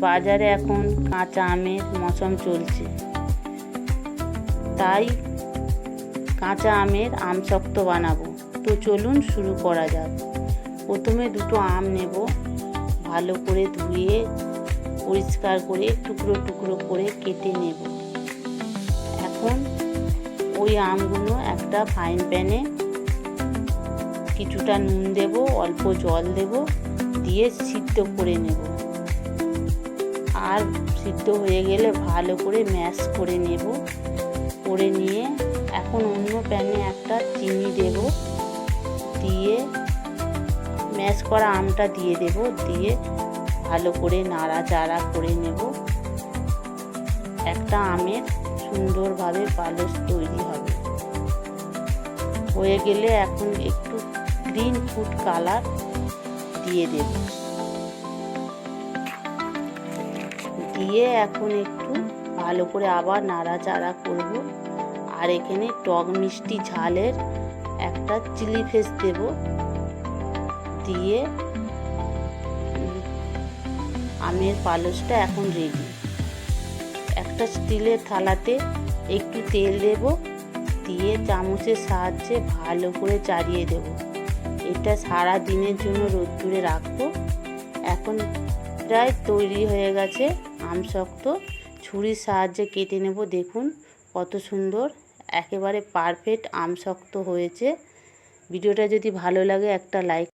বাজারে এখন কাঁচা আমের মৌসুম চলছে। তাই কাঁচা আমের আম শক্ত বানাবো। তো চলুন শুরু করা যাক। প্রথমে দুটো আম নেব। ভালো করে ধুয়ে, পরিষ্কার করে, টুকরো টুকরো করে কেটে নেব। এখন ওই আমগুলো একটা ফাইন প্যানে কিছুটা নুন দেব, অল্প জল দেব, দিয়ে সিদ্ধ করে নেব। আর সিদ্ধ হয়ে গেলে ভালো করে ম্যাশ করে নেব। করে নিয়ে এখন অন্য প্যানে একটা চিনি দেব। দিয়ে ম্যাশ করা আমটা দিয়ে দেব। দিয়ে ভালো করে নাড়াচাড়া করে নেব। একটা আমের সুন্দরভাবে পালস তৈরি হবে। হয়ে গেলে এখন একটু গ্রিন ফুড কালার দিয়ে দেব। দিয়ে এখন একটু ভালো করে আবার নাড়াচাড়া করব। আর এখানে টক মিষ্টি ঝালের একটা চিলি ফেস দেব। দিয়ে আমের পালসটা এখন রেডি একটা স্টিলের থালাতে একটু তেল দেব। দিয়ে চামচের সাহায্যে ভালো করে চাড়িয়ে দেব। এটা সারা দিনের জন্য রোদ্দুরে রাখব। এখন প্রায় তৈরি হয়ে গেছে আমশক্ত ছুরির সাহায্যে কেটে নেব, দেখুন কত সুন্দর, একেবারে পারফেক্ট আমশক্ত হয়েছে। ভিডিওটা যদি ভালো লাগে একটা লাইক